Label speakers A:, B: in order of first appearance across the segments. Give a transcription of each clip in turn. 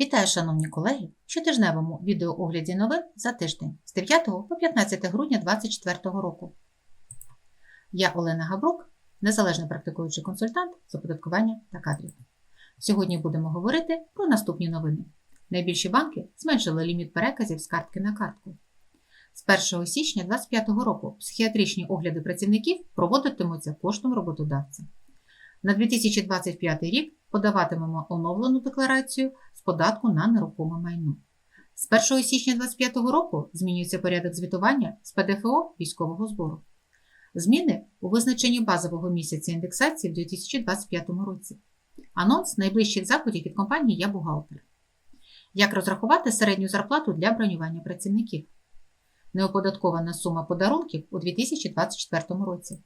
A: Вітаю, шановні колеги! В щотижневому відеоогляді новин за тиждень з 9 по 15 грудня 2024 року. Я Олена Габрук, незалежний практикуючий консультант з оподаткування та кадрів. Сьогодні будемо говорити про наступні новини. Найбільші банки зменшили ліміт переказів з картки на картку. З 1 січня 2025 року психіатричні огляди працівників проводитимуться коштом роботодавця. На 2025 рік подаватимемо оновлену декларацію податку на нерухоме майно. З 1 січня 2025 року змінюється порядок звітування з ПДФО військового збору. Зміни у визначенні базового місяця індексації в 2025 році. Анонс найближчих заходів від компанії Я бухгалтер. Як розрахувати середню зарплату для бронювання працівників? Неоподаткована сума подарунків у 2024 році.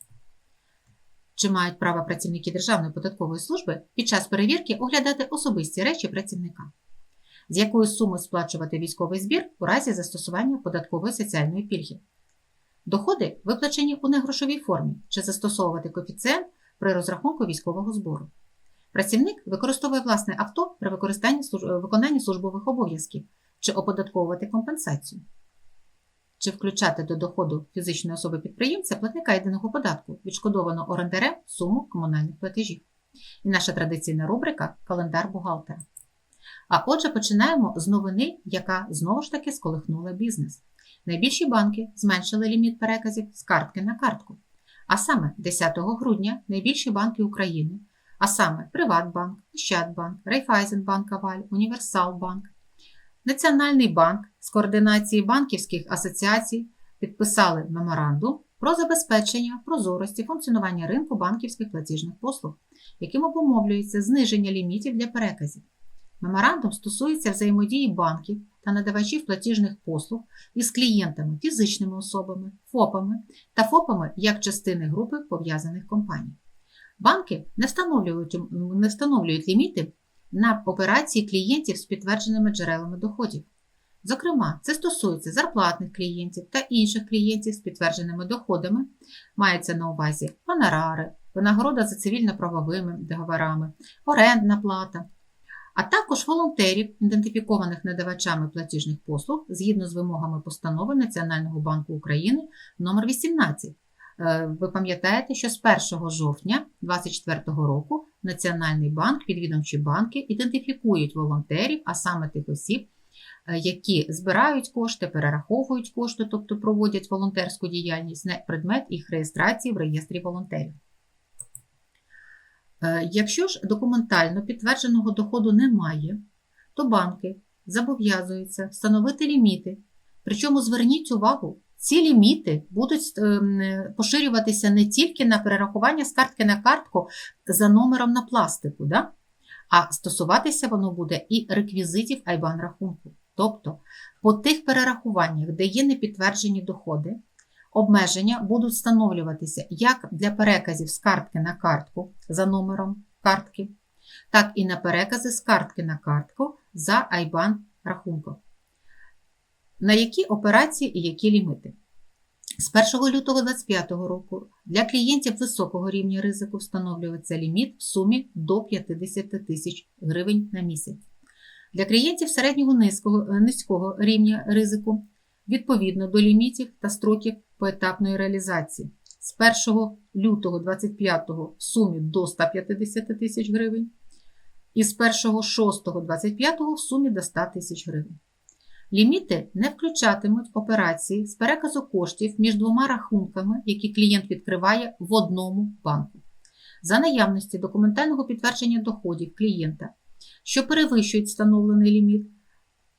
A: Чи мають право працівники Державної податкової служби під час перевірки оглядати особисті речі працівника? З якої суми сплачувати військовий збір у разі застосування податкової соціальної пільги? Доходи виплачені у негрошовій формі чи застосовувати коефіцієнт при розрахунку військового збору. Працівник використовує власне авто при використанні виконанні службових обов'язків чи оподатковувати компенсацію. Чи включати до доходу фізичної особи підприємця платника єдиного податку, відшкодовано орендарем суму комунальних платежів. І наша традиційна рубрика Календар бухгалтера. А отже, починаємо з новини, яка знову ж таки сколихнула бізнес. Найбільші банки зменшили ліміт переказів з картки на картку. А саме 10 грудня найбільші банки України, а саме Приватбанк, Ощадбанк, Райфайзенбанк Аваль, Універсалбанк, Національний банк з координації банківських асоціацій підписали меморандум про забезпечення прозорості функціонування ринку банківських платіжних послуг, яким обумовлюється зниження лімітів для переказів. Меморандум стосується взаємодії банків та надавачів платіжних послуг із клієнтами, фізичними особами, ФОПами та ФОПами як частини групи пов'язаних компаній. Банки не встановлюють, не встановлюють ліміти на операції клієнтів з підтвердженими джерелами доходів. Зокрема, це стосується зарплатних клієнтів та інших клієнтів з підтвердженими доходами, мається на увазі гонорари, винагорода за цивільно-правовими договорами, орендна плата, а також волонтерів, ідентифікованих надавачами платіжних послуг згідно з вимогами постанови Національного банку України номер 18 ви пам'ятаєте, що з 1 жовтня 2024 року Національний банк, підвідомчі банки ідентифікують волонтерів, а саме тих осіб, які збирають кошти, перераховують кошти, тобто проводять волонтерську діяльність на предмет їх реєстрації в реєстрі волонтерів. Якщо ж документально підтвердженого доходу немає, то банки зобов'язуються встановити ліміти. Причому зверніть увагу, ці ліміти будуть поширюватися не тільки на перерахування з картки на картку за номером на пластику, да? а стосуватися воно буде і реквізитів IBAN рахунку. Тобто по тих перерахуваннях, де є непідтверджені доходи, обмеження будуть встановлюватися як для переказів з картки на картку за номером картки, так і на перекази з картки на картку за IBAN рахунку. На які операції і які ліміти? З 1 лютого 2025 року для клієнтів високого рівня ризику встановлюється ліміт в сумі до 50 тисяч гривень на місяць. Для клієнтів середнього низького, низького рівня ризику відповідно до лімітів та строків поетапної реалізації. З 1 лютого 2025 в сумі до 150 тисяч гривень, і з 1.6.25 в сумі до 100 тисяч гривень. Ліміти не включатимуть операції з переказу коштів між двома рахунками, які клієнт відкриває в одному банку. За наявності документального підтвердження доходів клієнта, що перевищують встановлений ліміт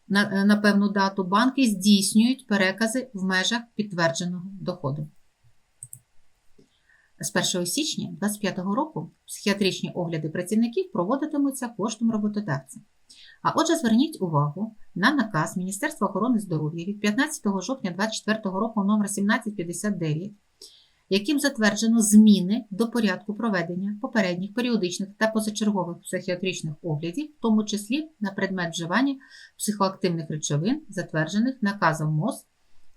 A: на, на певну дату, банки здійснюють перекази в межах підтвердженого доходу. З 1 січня 2025 року психіатричні огляди працівників проводитимуться коштом роботодавця. А отже, зверніть увагу на наказ Міністерства охорони здоров'я від 15 жовтня 2024 року номер 1759 яким затверджено зміни до порядку проведення попередніх періодичних та позачергових психіатричних оглядів, в тому числі на предмет вживання психоактивних речовин, затверджених наказом МОЗ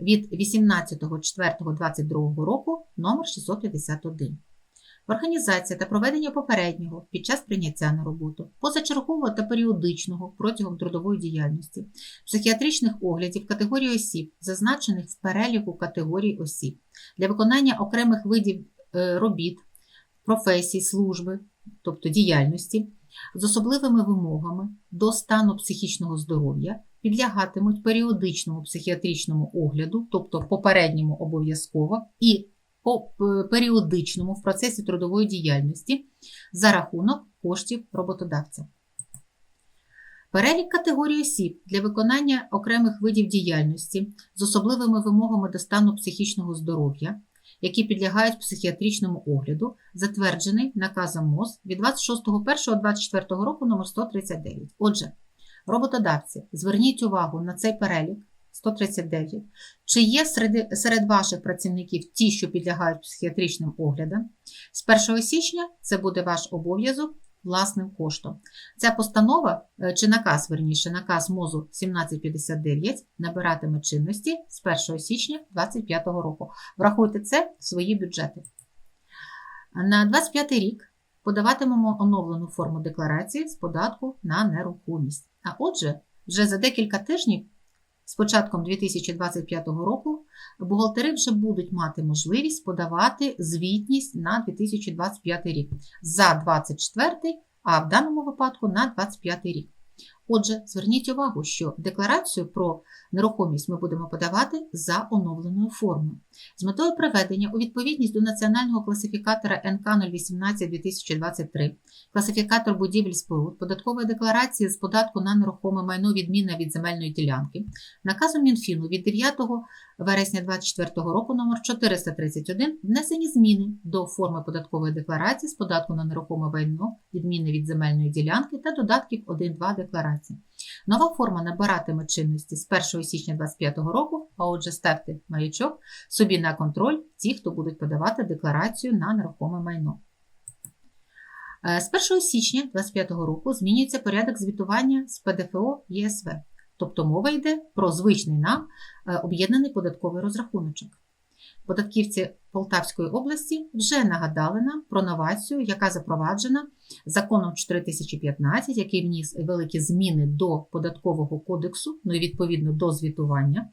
A: від 18.04.2022 року номер 651 організація та проведення попереднього під час прийняття на роботу, позачергового та періодичного протягом трудової діяльності, психіатричних оглядів категорії осіб, зазначених в переліку категорій осіб, для виконання окремих видів е, робіт, професій, служби, тобто діяльності, з особливими вимогами до стану психічного здоров'я підлягатимуть періодичному психіатричному огляду, тобто попередньому обов'язково, і по періодичному в процесі трудової діяльності за рахунок коштів роботодавця. Перелік категорій осіб для виконання окремих видів діяльності з особливими вимогами до стану психічного здоров'я, які підлягають психіатричному огляду, затверджений наказом МОЗ від 26.01.24 року номер 139. Отже, роботодавці, зверніть увагу на цей перелік 139. Чи є серед, серед ваших працівників ті, що підлягають психіатричним оглядам? З 1 січня це буде ваш обов'язок власним коштом. Ця постанова, е, чи наказ, верніше, наказ МОЗу 1759 набиратиме чинності з 1 січня 2025 року. Врахуйте це в свої бюджети. На 25 рік подаватимемо оновлену форму декларації з податку на нерухомість. А отже, вже за декілька тижнів, з початком 2025 року, бухгалтери вже будуть мати можливість подавати звітність на 2025 рік за 24, а в даному випадку на 25 рік. Отже, зверніть увагу, що декларацію про нерухомість ми будемо подавати за оновленою формою. З метою приведення у відповідність до національного класифікатора НК 018-2023, класифікатор будівель споруд, податкової декларації з податку на нерухоме майно відміна від земельної ділянки, наказом Мінфіну від 9 вересня 2024 року номер 431 внесені зміни до форми податкової декларації з податку на нерухоме майно відмінне від земельної ділянки та додатків 1-2 декларації. Нова форма набиратиме чинності з 1 січня 2025 року, а отже, ставте маячок собі на контроль ті, хто будуть подавати декларацію на нерухоме майно. Е, З 1 січня 2025 року змінюється порядок звітування з ПДФО ЄСВ, тобто мова йде про звичний нам е, об'єднаний податковий розрахуночок. Податківці Полтавської області вже нагадали нам про новацію, яка запроваджена законом 4015, який вніс великі зміни до податкового кодексу, ну і відповідно до звітування.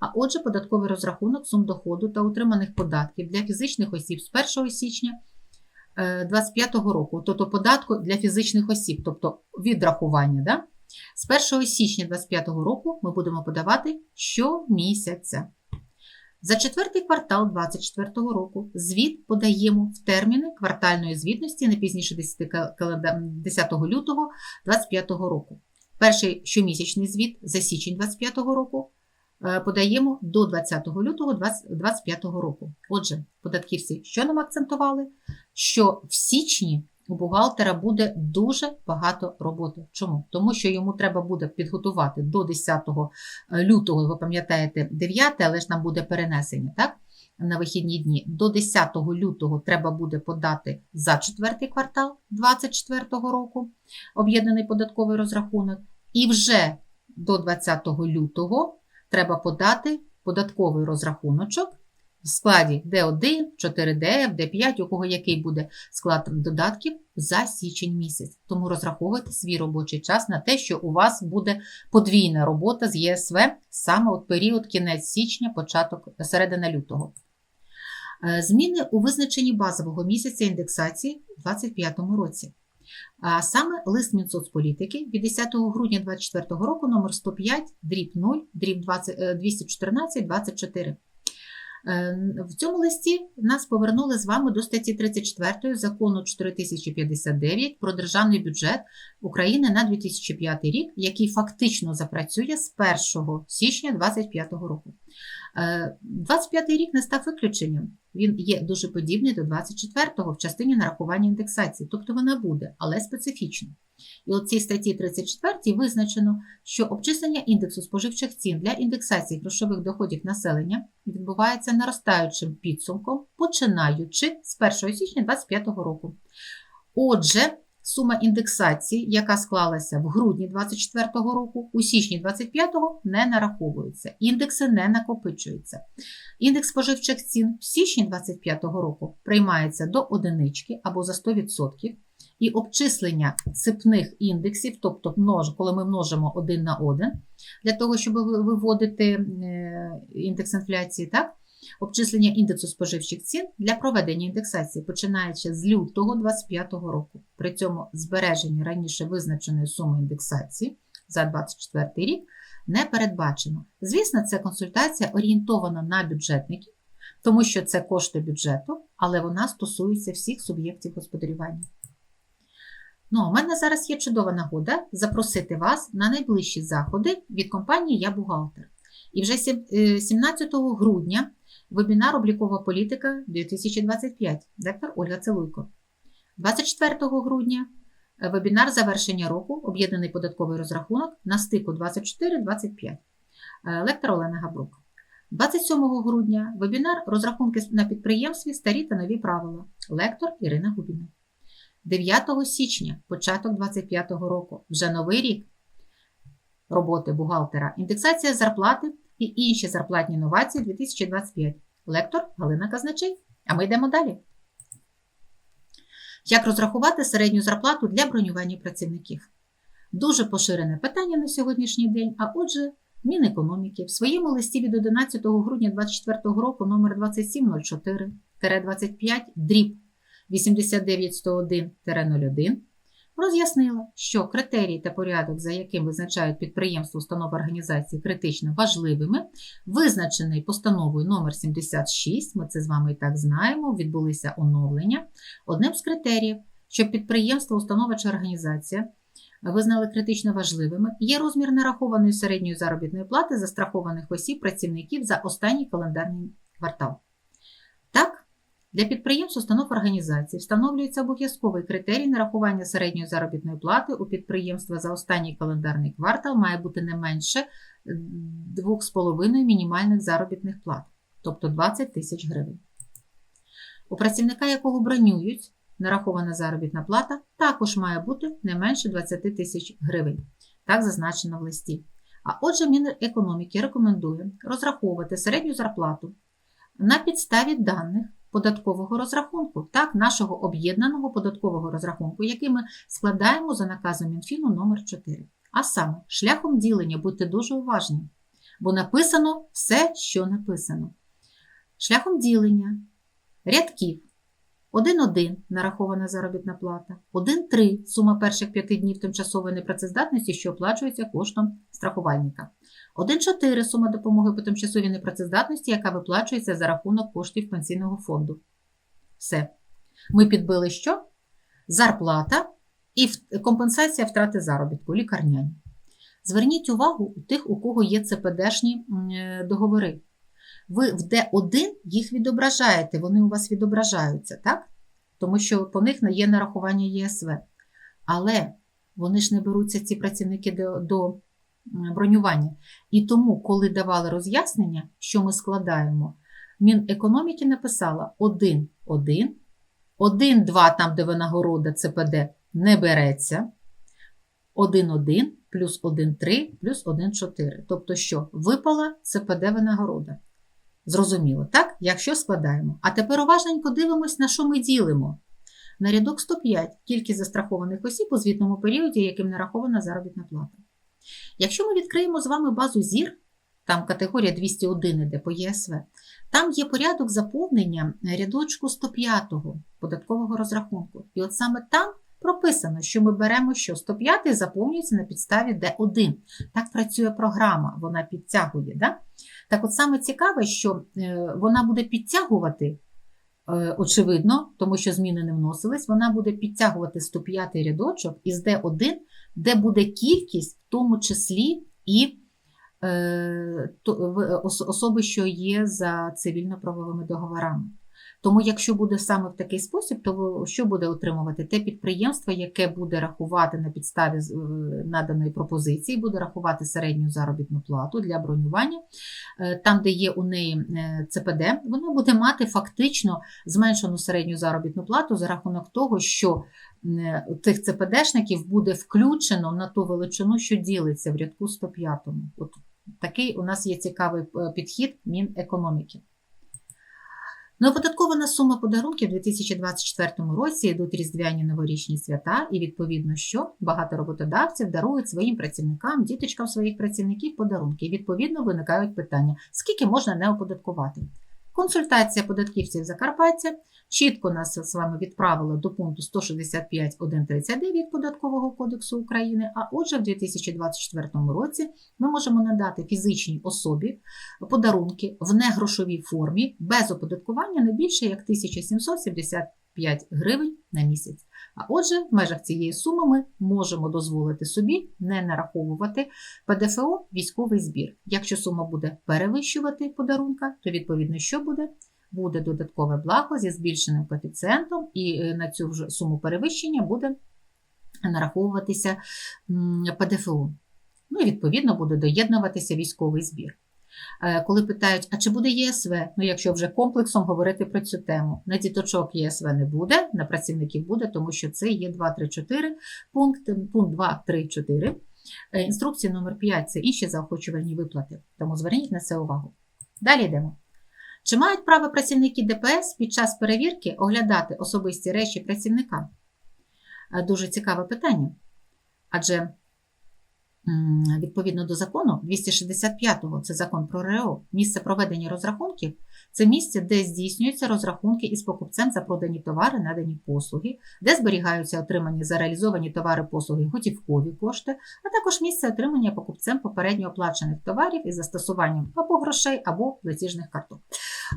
A: А отже, податковий розрахунок сум доходу та утриманих податків для фізичних осіб з 1 січня 2025 року, тобто податку для фізичних осіб, тобто відрахування. Да? З 1 січня 2025 року ми будемо подавати щомісяця. За четвертий квартал 2024 року звіт подаємо в терміни квартальної звітності не пізніше 10, лютого 2025 року. Перший щомісячний звіт за січень 2025 року е, подаємо до 20 лютого 2025 року. Отже, податківці, що нам акцентували? Що в січні у бухгалтера буде дуже багато роботи. Чому? Тому що йому треба буде підготувати до 10 лютого, ви пам'ятаєте, 9, але ж нам буде перенесення, так? На вихідні дні. До 10 лютого треба буде подати за четвертий квартал 2024 року об'єднаний податковий розрахунок. І вже до 20 лютого треба подати податковий розрахуночок в складі D1, 4DF, D5, у кого який буде склад додатків за січень місяць. Тому розраховуйте свій робочий час на те, що у вас буде подвійна робота з ЄСВ саме от період кінець січня, початок середина лютого. Е, Зміни у визначенні базового місяця індексації у 2025 році. А саме лист Мінсоцполітики від 10 грудня 2024 року номер 105 дріб 0 дріб 20, е, 214 24. Е, В цьому листі нас повернули з вами до статті 34 закону 4059 про державний бюджет України на 2005 рік, який фактично запрацює з 1 січня 2025 року. 25 рік не став виключенням. Він є дуже подібний до 24-го в частині нарахування індексації, тобто вона буде, але специфічно. І у цій статті 34 визначено, що обчислення індексу споживчих цін для індексації грошових доходів населення відбувається наростаючим підсумком, починаючи з 1 січня 2025 року. Отже, сума індексації, яка склалася в грудні 2024 року, у січні 2025 не нараховується. Індекси не накопичуються. Індекс споживчих цін в січні 2025 року приймається до одинички або за 100%. І обчислення цепних індексів, тобто коли ми множимо один на один, для того, щоб виводити е, індекс інфляції, так? Обчислення індексу споживчих цін для проведення індексації починаючи з лютого 2025 року. При цьому збереження раніше визначеної суми індексації за 2024 рік не передбачено. Звісно, це консультація орієнтована на бюджетників, тому що це кошти бюджету, але вона стосується всіх суб'єктів господарювання. Ну, у мене зараз є чудова нагода запросити вас на найближчі заходи від компанії Я бухгалтер. І вже е, 17 грудня вебінар Облікова політика 2025, лектор Ольга Целуйко. 24 грудня е, вебінар завершення року, об'єднаний податковий розрахунок на стику 24-25, е, лектор Олена Габрук. 27 грудня вебінар розрахунки на підприємстві старі та нові правила, лектор Ірина Губіна. 9 січня, початок 25 року, вже новий рік роботи бухгалтера, індексація зарплати і інші зарплатні новації 2025. Лектор Галина Казначей. А ми йдемо далі. Як розрахувати середню зарплату для бронювання працівників? Дуже поширене питання на сьогоднішній день. А отже, Мінекономіки в своєму листі від 11 грудня 2024 року номер 2704-25 дріб 89101-01 роз'яснила, що критерії та порядок, за яким визначають підприємство установи організації критично важливими, визначений постановою номер 76, ми це з вами і так знаємо, відбулися оновлення. Одним з критеріїв, щоб підприємство, установа чи організація визнали критично важливими, є розмір нарахованої середньої заробітної плати застрахованих осіб працівників за останній календарний квартал. Так, для підприємств, установ організацій встановлюється обов'язковий критерій нарахування середньої заробітної плати у підприємства за останній календарний квартал має бути не менше 2,5 мінімальних заробітних плат, тобто 20 тисяч гривень. У працівника, якого бронюють, нарахована заробітна плата також має бути не менше 20 тисяч гривень. Так зазначено в листі. А отже, Мінекономіки рекомендує розраховувати середню зарплату на підставі даних податкового розрахунку, так, нашого об'єднаного податкового розрахунку, який ми складаємо за наказом Мінфіну номер 4 А саме, шляхом ділення, будьте дуже уважні, бо написано все, що написано. Шляхом ділення рядків 1,1 нарахована заробітна плата, 1,3 сума перших 5 днів тимчасової непрацездатності, що оплачується коштом страхувальника. 1,4 сума допомоги по тимчасовій непрацездатності, яка виплачується за рахунок коштів пенсійного фонду. Все. Ми підбили що? Зарплата і компенсація втрати заробітку, лікарняні. Зверніть увагу у тих, у кого є ЦПДшні договори. Ви в Д1 їх відображаєте, вони у вас відображаються, так? Тому що по них є нарахування ЄСВ. Але вони ж не беруться ці працівники до бронювання. І тому, коли давали роз'яснення, що ми складаємо, Мінекономіки написала 1, 1, 1, 2, там, де винагорода ЦПД, не береться. 1, 1 плюс 1, 3 плюс 1, 4. Тобто, що випала ЦПД винагорода. Зрозуміло, так? Якщо складаємо. А тепер уважненько дивимось, на що ми ділимо. На рядок 105 кількість застрахованих осіб у звітному періоді, яким нарахована заробітна плата. Якщо ми відкриємо з вами базу ЗІР, там категорія 201 іде по ЄСВ, там є порядок заповнення рядочку 105 податкового розрахунку. І от саме там прописано, що ми беремо, що 105 заповнюється на підставі Д1. Так працює програма, вона підтягує. Да? Так от саме цікаве, що вона буде підтягувати, очевидно, тому що зміни не вносились, вона буде підтягувати 105 рядочок із Д1, де буде кількість, в тому числі і особи, що є за цивільно-правовими договорами. Тому, якщо буде саме в такий спосіб, то що буде отримувати те підприємство, яке буде рахувати на підставі е, наданої пропозиції, буде рахувати середню заробітну плату для бронювання, е, там, де є у неї е, ЦПД, воно буде мати фактично зменшену середню заробітну плату за рахунок того, що тих ЦПДшників буде включено на ту величину, що ділиться в рядку 105. От такий у нас є цікавий підхід Мінекономіки. Неоподаткована сума подарунків у 2024 році йдуть різдвяні новорічні свята, і відповідно, що багато роботодавців дарують своїм працівникам, діточкам своїх працівників подарунки. І відповідно виникають питання: скільки можна не оподаткувати? Консультація податківців Закарпаття чітко нас з вами відправила до пункту 165.139 Податкового кодексу України. А отже, в 2024 році ми можемо надати фізичній особі подарунки в негрошовій формі без оподаткування не більше як 1775 гривень на місяць. А отже, в межах цієї суми ми можемо дозволити собі не нараховувати ПДФО військовий збір. Якщо сума буде перевищувати подарунка, то відповідно що буде? Буде додаткове благо зі збільшеним коефіцієнтом, і е, на цю ж суму перевищення буде нараховуватися м, ПДФО. Ну і відповідно буде доєднуватися військовий збір. Е, Коли питають, а чи буде ЄСВ? Ну, якщо вже комплексом говорити про цю тему, на діточок ЄСВ не буде, на працівників буде, тому що це є 2.3.4, пункт, пункт 2.3.4. Е, Інструкція номер 5 це інші заохочувальні виплати, тому зверніть на це увагу. Далі йдемо. Чи мають право працівники ДПС під час перевірки оглядати особисті речі працівника? Е, Дуже цікаве питання. Адже відповідно до закону 265-го, це закон про РЕО, місце проведення розрахунків це місце, де здійснюються розрахунки із покупцем за продані товари, надані послуги, де зберігаються отримані за реалізовані товари послуги готівкові кошти, а також місце отримання покупцем попередньо оплачених товарів із застосуванням або грошей, або платіжних карток.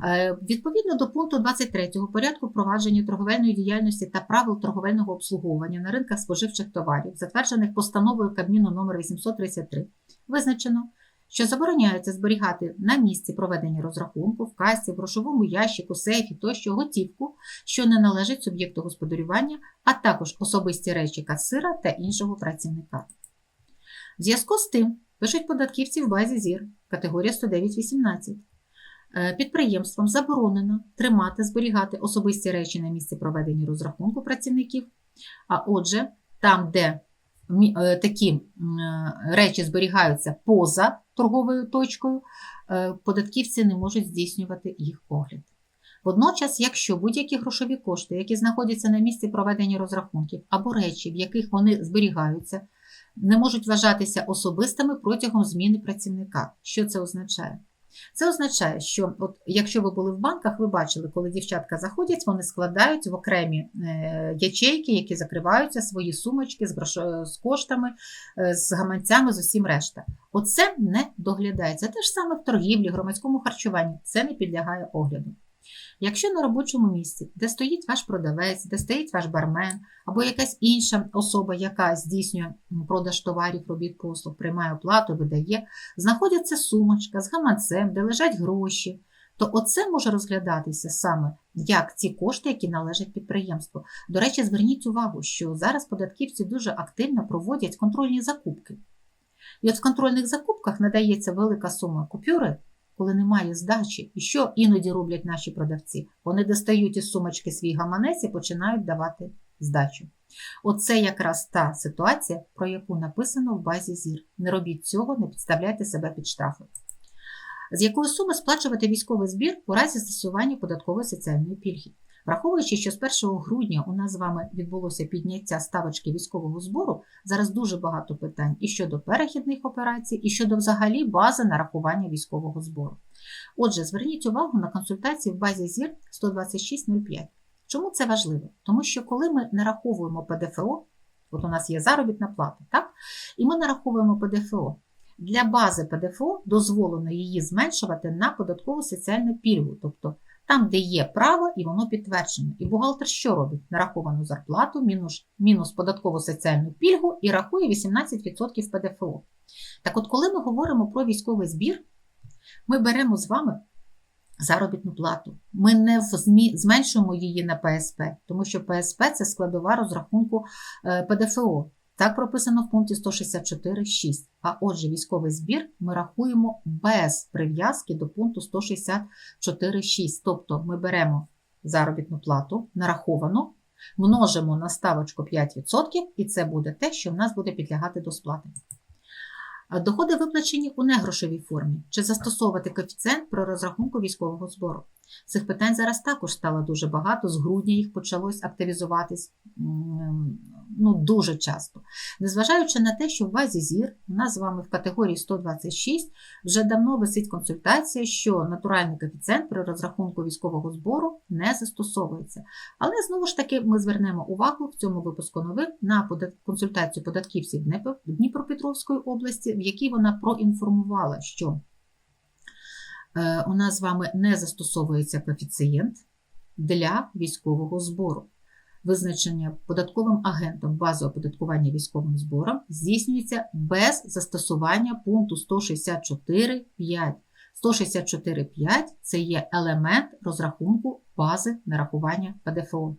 A: Е, Відповідно до пункту 23 порядку впровадження торговельної діяльності та правил торговельного обслуговування на ринках споживчих товарів, затверджених постановою Кабміну номер 833, визначено, що забороняється зберігати на місці проведення розрахунку, в касі, в грошовому ящику, сейфі тощо готівку, що не належить суб'єкту господарювання, а також особисті речі касира та іншого працівника. В зв'язку з тим, пишуть податківці в базі ЗІР, категорія 109.18. Е, Підприємствам заборонено тримати, зберігати особисті речі на місці проведення розрахунку працівників. А отже, там, де е, такі е, речі зберігаються поза торговою точкою, податківці не можуть здійснювати їх огляд. Водночас, якщо будь-які грошові кошти, які знаходяться на місці проведення розрахунків, або речі, в яких вони зберігаються, не можуть вважатися особистими протягом зміни працівника. Що це означає? Це означає, що от, якщо ви були в банках, ви бачили, коли дівчатка заходять, вони складають в окремі е, ячейки, які закриваються свої сумочки з, з коштами, е, з гаманцями, з усім решта. Оце не доглядається. Те ж саме в торгівлі, громадському харчуванні. Це не підлягає огляду. Якщо на робочому місці, де стоїть ваш продавець, де стоїть ваш бармен, або якась інша особа, яка здійснює продаж товарів, робіт, послуг, приймає оплату, видає, знаходиться сумочка з гаманцем, де лежать гроші, то оце може розглядатися саме як ці кошти, які належать підприємству. До речі, зверніть увагу, що зараз податківці дуже активно проводять контрольні закупки. І от в контрольних закупках надається велика сума купюри, коли немає здачі. І що іноді роблять наші продавці? Вони достають із сумочки свій гаманець і починають давати здачу. Оце якраз та ситуація, про яку написано в базі ЗІР. Не робіть цього, не підставляйте себе під штрафи. З якої суми сплачувати військовий збір у разі застосування податкової соціальної пільги? Враховуючи, що з 1 грудня у нас з вами відбулося підняття ставочки військового збору, зараз дуже багато питань і щодо перехідних операцій, і щодо взагалі бази нарахування військового збору. Отже, зверніть увагу на консультації в базі ЗІР 126.05. Чому це важливо? Тому що коли ми нараховуємо ПДФО, от у нас є заробітна плата, так? І ми нараховуємо ПДФО. Для бази ПДФО дозволено її зменшувати на податкову соціальну пільгу, тобто там, де є право, і воно підтверджено. І бухгалтер що робить? Нараховану зарплату, мінус, мінус податкову соціальну пільгу і рахує 18% ПДФО. Так от, коли ми говоримо про військовий збір, ми беремо з вами заробітну плату. Ми не взмі- зменшуємо її на ПСП, тому що ПСП це складова розрахунку е, ПДФО. Так прописано в пункті 164.6. А отже, військовий збір ми рахуємо без прив'язки до пункту 164.6. Тобто ми беремо заробітну плату, нараховану, множимо на ставочку 5%, і це буде те, що в нас буде підлягати до сплати. Доходи виплачені у негрошовій формі. Чи застосовувати коефіцієнт при розрахунку військового збору? Цих питань зараз також стало дуже багато. З грудня їх почалось активізуватись ну, дуже часто. Незважаючи на те, що в базі ЗІР у нас з вами в категорії 126 вже давно висить консультація, що натуральний коефіцієнт при розрахунку військового збору не застосовується. Але знову ж таки ми звернемо увагу в цьому випуску новин на консультацію податківців Дніпропетровської області, в якій вона проінформувала, що е, у нас з вами не застосовується коефіцієнт для військового збору. Визначення податковим агентом бази оподаткування військовим збором здійснюється без застосування пункту 164.5. 164.5 це є елемент розрахунку бази нарахування ПДФО.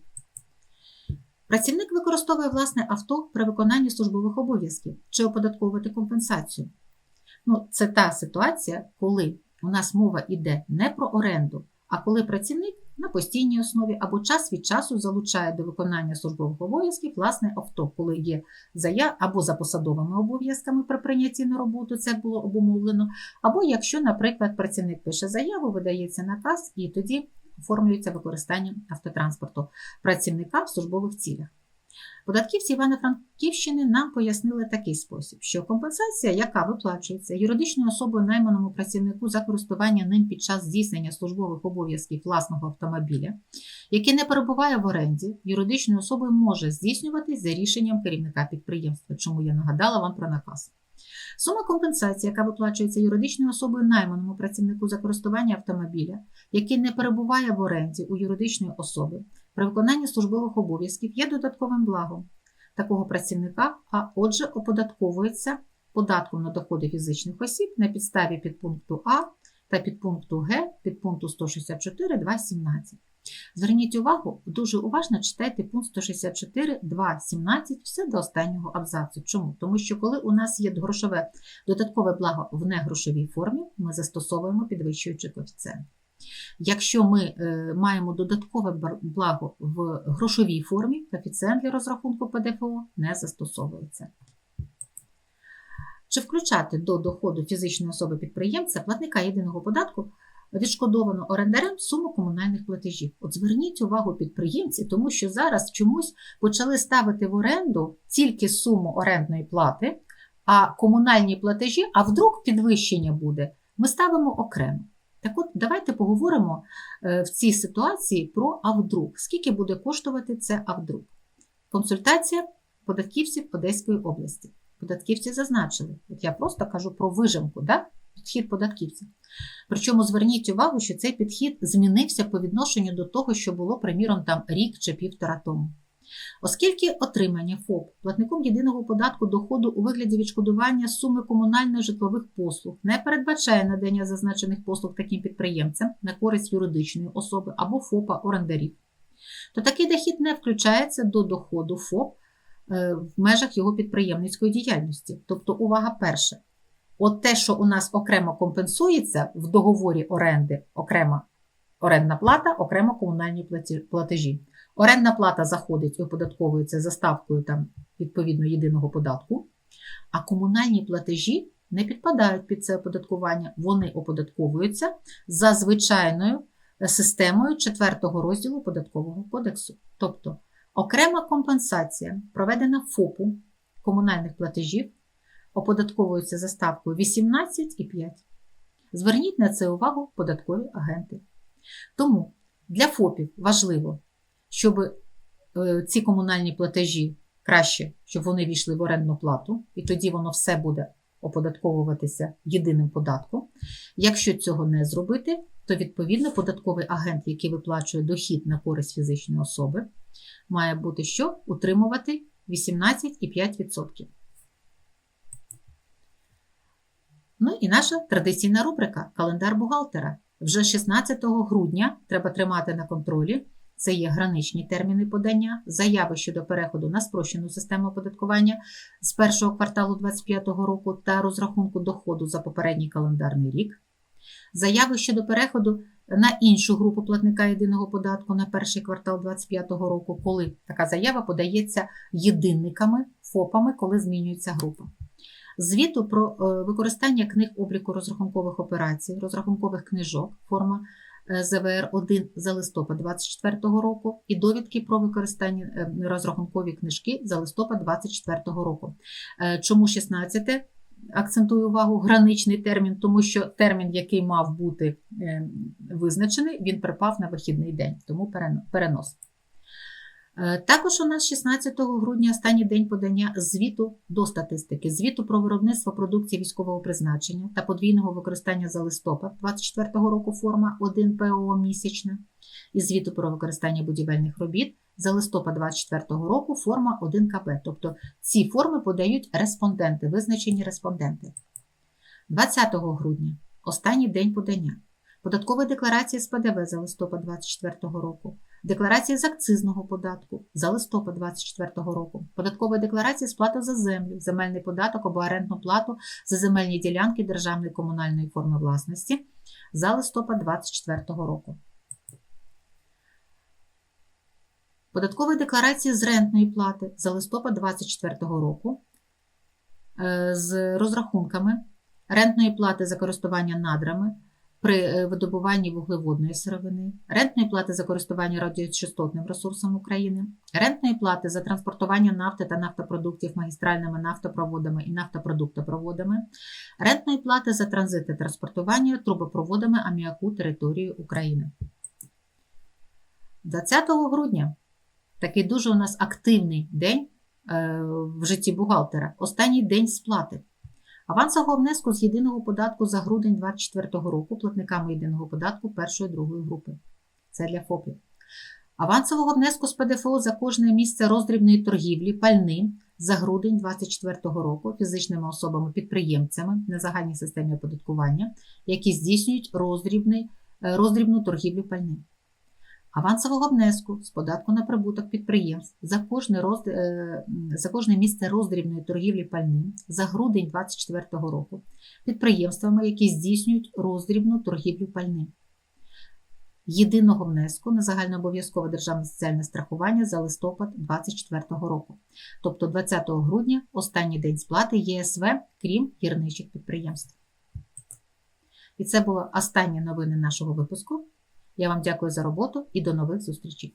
A: Працівник використовує власне авто при виконанні службових обов'язків чи оподатковувати компенсацію. Ну, це та ситуація, коли у нас мова йде не про оренду, а коли працівник на постійній основі або час від часу залучає до виконання службових обов'язків власне авто, коли є заяв або за посадовими обов'язками при прийнятті на роботу, це було обумовлено, або якщо, наприклад, працівник пише заяву, видається наказ, і тоді оформлюється використання автотранспорту працівника в службових цілях. Податківці Івано-Франківщини нам пояснили такий спосіб, що компенсація, яка виплачується юридичною особою найманому працівнику за користування ним під час здійснення службових обов'язків власного автомобіля, який не перебуває в оренді, юридичною особою може здійснюватись за рішенням керівника підприємства, чому я нагадала вам про наказ. Сума компенсації, яка виплачується юридичною особою найманому працівнику за користування автомобіля, який не перебуває в оренді у юридичної особи, при виконанні службових обов'язків є додатковим благом такого працівника, а отже, оподатковується податком на доходи фізичних осіб на підставі підпункту А та підпункту Г підпункту 164.2.17. Зверніть увагу, дуже уважно читайте пункт 164.2.17 все до останнього абзацу. Чому? Тому що коли у нас є грошове додаткове благо в негрошовій формі, ми застосовуємо підвищуючий коефіцієнт. Якщо ми е, маємо додаткове благо в грошовій формі, коефіцієнт для розрахунку ПДФО не застосовується. Чи включати до доходу фізичної особи підприємця платника єдиного податку відшкодовану орендарем суму комунальних платежів? От зверніть увагу підприємці, тому що зараз чомусь почали ставити в оренду тільки суму орендної плати, а комунальні платежі, а вдруг підвищення буде, ми ставимо окремо. Так от, давайте поговоримо е, в цій ситуації про авдруг. Скільки буде коштувати це авдруг? Консультація податківців Одеської області. Податківці зазначили, от я просто кажу про вижимку, да? підхід податківців. Причому зверніть увагу, що цей підхід змінився по відношенню до того, що було, приміром, там рік чи півтора тому. Оскільки отримання ФОП платником єдиного податку доходу у вигляді відшкодування суми комунальних житлових послуг не передбачає надання зазначених послуг таким підприємцям на користь юридичної особи або ФОПа орендарів, то такий дохід не включається до доходу ФОП е, в межах його підприємницької діяльності. Тобто, увага перша. От те, що у нас окремо компенсується в договорі оренди, окрема орендна плата, окремо комунальні платежі. Орендна плата заходить і оподатковується за ставкою там, відповідно єдиного податку, а комунальні платежі не підпадають під це оподаткування, вони оподатковуються за звичайною е, системою 4 розділу податкового кодексу. Тобто окрема компенсація, проведена ФОПу комунальних платежів, оподатковується за ставкою 18,5. Зверніть на це увагу податкові агенти. Тому для ФОПів важливо, щоб е, ці комунальні платежі краще, щоб вони війшли в орендну плату, і тоді воно все буде оподатковуватися єдиним податком. Якщо цього не зробити, то відповідно податковий агент, який виплачує дохід на користь фізичної особи, має бути що? Утримувати 18,5%. Ну і наша традиційна рубрика Календар бухгалтера. Вже 16 грудня треба тримати на контролі. Це є граничні терміни подання, заяви щодо переходу на спрощену систему оподаткування з першого кварталу 2025 року та розрахунку доходу за попередній календарний рік, заяви щодо переходу на іншу групу платника єдиного податку на перший квартал 2025 року, коли така заява подається єдинниками, ФОПами, коли змінюється група. Звіту про е, використання книг обліку розрахункових операцій, розрахункових книжок, форма е, ЗВР-1 за листопад 2024 року і довідки про використання е, розрахункові книжки за листопад 2024 року. Е, Чому 16? Акцентую увагу граничний термін, тому що термін, який мав бути визначений, він припав на вихідний день, тому перено- перенос. Е, Також у нас 16 грудня останній день подання звіту до статистики, звіту про виробництво продукції військового призначення та подвійного використання за листопад 2024 року форма 1 ПО місячна, і звіту про використання будівельних робіт за листопад 2024 року форма 1 КП. Тобто ці форми подають респонденти, визначені респонденти. 20 грудня останній день подання. Податкова декларація з ПДВ за листопад 2024 року, декларація з акцизного податку за листопад 2024 року, податкова декларація сплати за землю, земельний податок або орендну плату за земельні ділянки державної комунальної форми власності за листопад 2024 року. Податкова декларація з рентної плати за листопад 2024 року е, з розрахунками рентної плати за користування надрами при е, видобуванні вуглеводної сировини, рентної плати за користування радіочастотним ресурсом України, рентної плати за транспортування нафти та нафтопродуктів магістральними нафтопроводами і нафтопродуктопроводами, рентної плати за транзит та транспортування трубопроводами аміаку території України. 20 грудня такий дуже у нас активний день е, в житті бухгалтера, останній день сплати. Авансового внеску з єдиного податку за грудень 2024 року платниками єдиного податку першої другої групи. Це для ФОПів. Авансового внеску з ПДФО за кожне місце роздрібної торгівлі пальним за грудень 2024 року фізичними особами-підприємцями на загальній системі оподаткування, які здійснюють е, роздрібну торгівлю пальним. Авансового внеску з податку на прибуток підприємств за кожне, роз... е, за кожне місце роздрібної торгівлі пальним за грудень 2024 року підприємствами, які здійснюють роздрібну торгівлю пальним. Єдиного внеску на загальнообов'язкове державне соціальне страхування за листопад 2024 року, тобто 20 грудня останній день сплати ЄСВ, крім гірничих підприємств. І це були останні новини нашого випуску. Я вам дякую за роботу і до нових зустрічей!